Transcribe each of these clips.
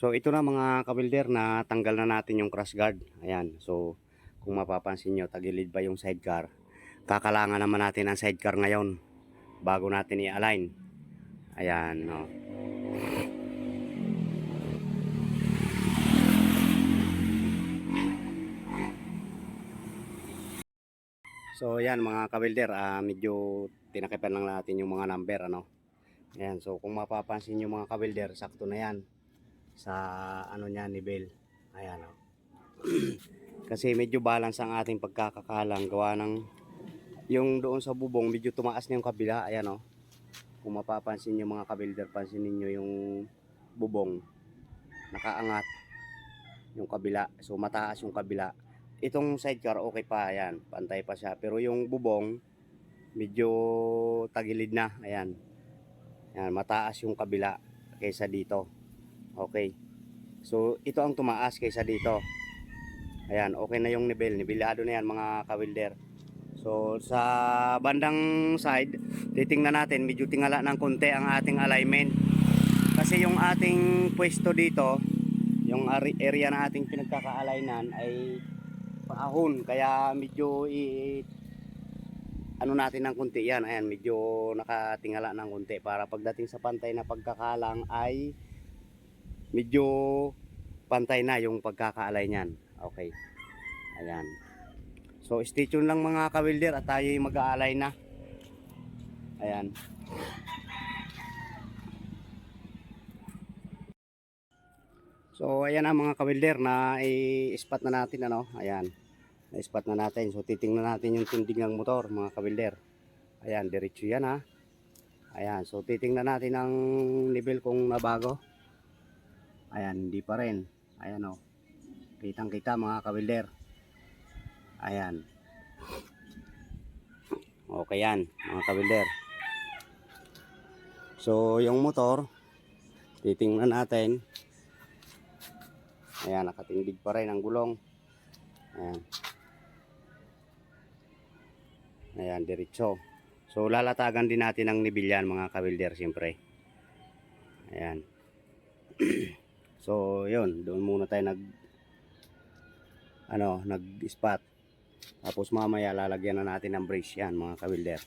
So ito na mga kabilder na tanggal na natin yung crash guard. Ayan. So kung mapapansin nyo, tagilid ba yung sidecar? Kakalangan naman natin ang sidecar ngayon bago natin i-align. Ayan. No. So ayan mga kabilder, ah, medyo tinakipan lang natin yung mga number ano. Ayan, so kung mapapansin nyo mga kabilder, sakto na yan sa ano niya ni Bell. Ayan oh. Kasi medyo balance ang ating pagkakakalang gawa ng yung doon sa bubong medyo tumaas na yung kabila. Ayan oh. Kung mapapansin nyo mga kabilder, pansin niyo yung bubong nakaangat yung kabila. So mataas yung kabila. Itong sidecar okay pa, ayan, pantay pa siya. Pero yung bubong medyo tagilid na, ayan. Ayan, mataas yung kabila kaysa dito. Okay. So, ito ang tumaas kaysa dito. Ayan, okay na yung nivel. Nibilado na yan mga kawilder. So, sa bandang side, titingnan natin, medyo tingala ng konti ang ating alignment. Kasi yung ating pwesto dito, yung area na ating pinagkaka-alignan ay paahon. Kaya medyo i ano natin ng konti yan. Ayan, medyo nakatingala ng konti para pagdating sa pantay na pagkakalang ay medyo pantay na yung pagkakaalay niyan. Okay. Ayan. So, stay tuned lang mga kawilder at tayo mag-aalay na. Ayan. So, ayan na mga kawilder na i-spot na natin ano. Ayan. Na-spot na natin. So, titingnan natin yung tindig ng motor mga kawilder. Ayan, diretso yan ha. Ayan, so titingnan natin ang level kung nabago. Ayan, hindi pa rin. Ayan o. Kitang kita mga kabilder. Ayan. Okay yan, mga kabilder. So, yung motor, titingnan natin. Ayan, nakatindig pa rin ang gulong. Ayan. Ayan, diretso. So, lalatagan din natin ang nibilyan mga kabilder, siyempre. Ayan. So, yun, doon muna tayo nag ano, nag-spot. Tapos mamaya lalagyan na natin ng brace yan, mga kabilder.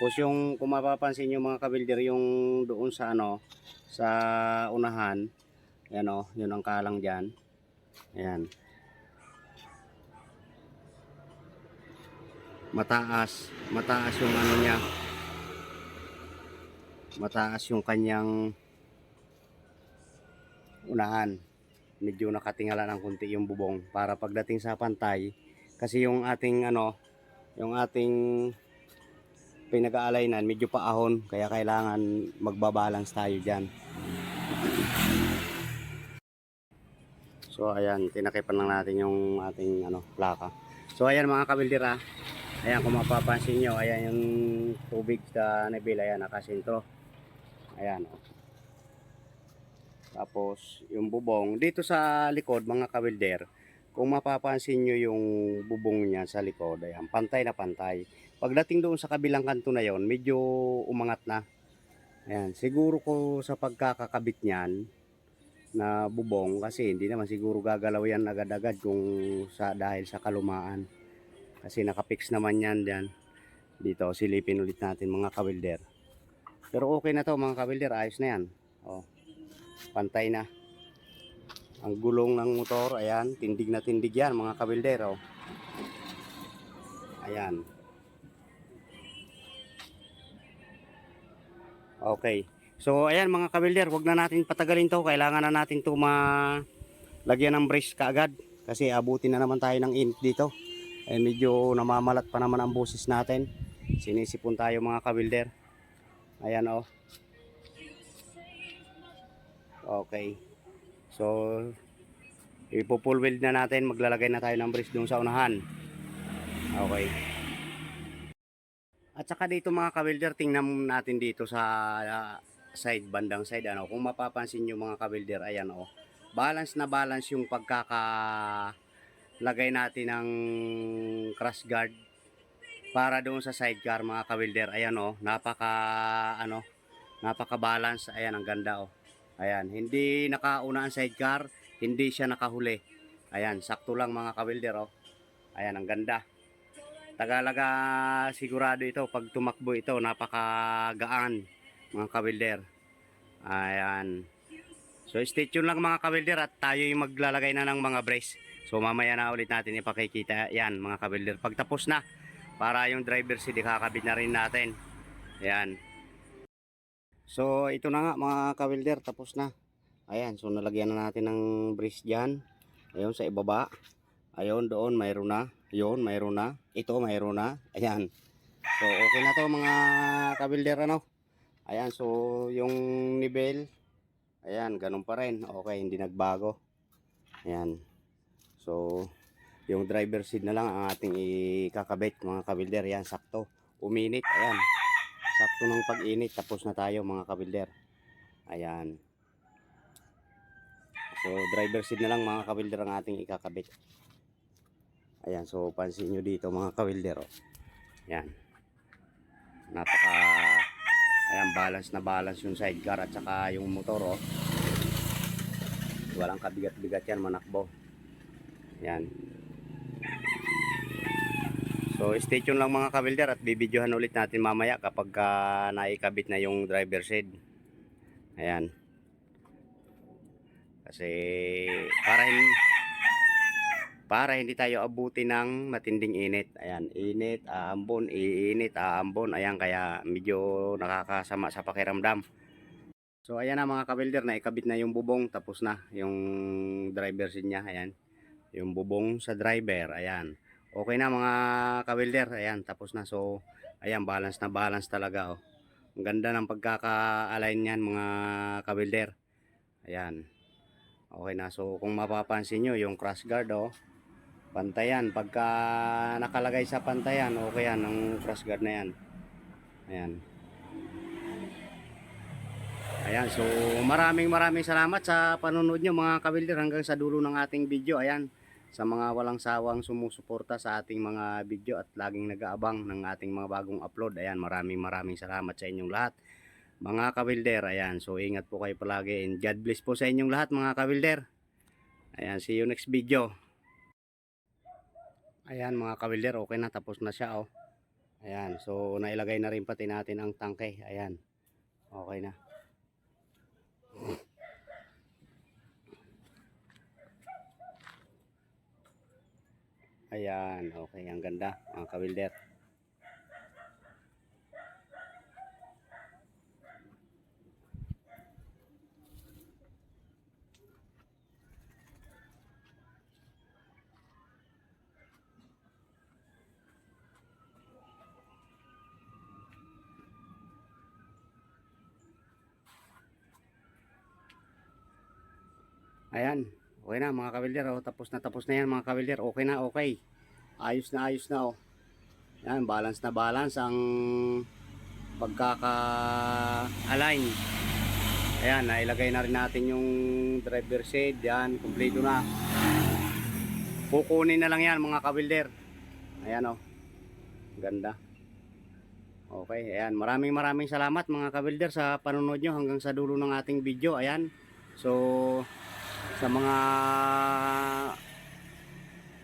Tapos yung kung mapapansin nyo mga kabilder yung doon sa ano sa unahan yan o, yun ang kalang dyan. Ayan. Mataas. Mataas yung ano niya. Mataas yung kanyang unahan. Medyo nakatingala ng kunti yung bubong para pagdating sa pantay. Kasi yung ating ano, yung ating pinag-aalaynan medyo paahon. Kaya kailangan magbabalance tayo dyan. So ayan, tinakipan lang natin yung ating ano, plaka. So ayan mga kabilder ah. Ayan kung mapapansin nyo, ayan yung tubig sa nebil, ayan nakasintro. Ayan oh. Tapos yung bubong, dito sa likod mga kabilder, kung mapapansin nyo yung bubong niya sa likod, ayan, pantay na pantay. Pagdating doon sa kabilang kanto na yon, medyo umangat na. Ayan, siguro ko sa pagkakakabit niyan, na bubong kasi hindi naman siguro gagalaw yan agad-agad kung sa dahil sa kalumaan. Kasi nakapix naman yan dyan. Dito silipin ulit natin mga kawilder. Pero okay na to mga kawilder. Ayos na yan. Oh, pantay na. Ang gulong ng motor ayan. Tindig na tindig yan mga kawilder oh. ayan. Okay So ayan mga kabilder, wag na natin patagalin to. Kailangan na natin to ma lagyan ng brace kaagad kasi abutin na naman tayo ng init dito. Eh medyo namamalat pa naman ang boses natin. Sinisipon tayo mga kabilder. Ayan oh. Okay. So ipo-full weld na natin, maglalagay na tayo ng brace doon sa unahan. Okay. At saka dito mga kabilder, tingnan natin dito sa ah, side bandang side ano kung mapapansin niyo mga kabilder ayan oh balance na balance yung pagkaka lagay natin ng crash guard para doon sa sidecar mga kawilder. Ayan oh, napaka ano, napaka balance. Ayan ang ganda oh. Ayan, hindi nakauna ang sidecar, hindi siya nakahuli. Ayan, sakto lang mga kawilder oh. Ayan ang ganda. Tagalaga sigurado ito pag tumakbo ito napakagaan mga kawilder. Ayan. So stay tuned lang mga kawilder at tayo yung maglalagay na ng mga brace. So mamaya na ulit natin ipakikita yan mga kawilder. Pag tapos na para yung driver seat ikakabit na rin natin. Ayan. So ito na nga mga kawilder tapos na. Ayan so nalagyan na natin ng brace dyan. Ayun sa ibaba. Ayun doon mayroon na. Yun mayroon na. Ito mayroon na. Ayan. So okay na to mga kawilder ano. Ayan so yung nivel Ayan, ganun pa rin. Okay, hindi nagbago. Ayan. So, yung driver seat na lang ang ating ikakabit mga kabilder. Ayan, sakto. Uminit. Ayan. Sakto ng pag-init. Tapos na tayo mga kabilder. Ayan. So, driver seat na lang mga kabilder ang ating ikakabit. Ayan, so pansin nyo dito mga kabilder. Oh. Ayan. Napaka Ayan, balance na balance yung sidecar at saka yung motor, oh. Walang kabigat-bigat yan, manakbo. Ayan. So, stay tuned lang mga kabilder at bibidyohan ulit natin mamaya kapag uh, naikabit na yung driver seat. Ayan. Kasi, para hindi, para hindi tayo abuti ng matinding init. Ayan, init, aambon, iinit, aambon. Ayan, kaya medyo nakakasama sa pakiramdam. So, ayan na mga kabilder, na ikabit na yung bubong. Tapos na yung driver seat niya. Ayan, yung bubong sa driver. Ayan. Okay na mga kabilder. Ayan, tapos na. So, ayan, balance na balance talaga. Oh. Ang ganda ng pagkaka-align niyan mga kabilder. Ayan. Okay na. So, kung mapapansin nyo, yung crash guard, oh, pantayan. Pagka nakalagay sa pantayan okay yan ang cross guard na yan. Ayan. Ayan so maraming maraming salamat sa panonood nyo mga kabilder hanggang sa dulo ng ating video. Ayan sa mga walang sawang sumusuporta sa ating mga video at laging nag-aabang ng ating mga bagong upload ayan maraming maraming salamat sa inyong lahat. Mga kabilder ayan so ingat po kayo palagi and God bless po sa inyong lahat mga kabilder. Ayan see you next video Ayan mga kawilder, okay na tapos na siya oh. Ayan, so nailagay na rin pati natin ang tangke. Ayan. Okay na. Ayan, okay, ang ganda mga kawilder. Ayan, okay na mga kawilder. Oh. Tapos na tapos na yan mga kawilder. Okay na, okay. Ayos na, ayos na. Oh. Yan, balance na balance ang pagkaka-align. Ayan, nailagay na rin natin yung driver seat. Yan, kumpleto na. Kukunin na lang yan mga kawilder. Ayan oh. Ganda. Okay, ayan. Maraming maraming salamat mga kabilder sa panonood nyo hanggang sa dulo ng ating video. Ayan. So, sa mga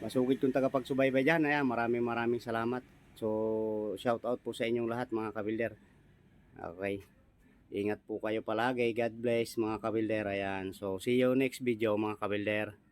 masugid kong tagapagsubaybay dyan, ayan, maraming maraming salamat. So, shout out po sa inyong lahat mga kabilder. Okay. Ingat po kayo palagi. God bless mga kabilder. Ayan. So, see you next video mga kabilder.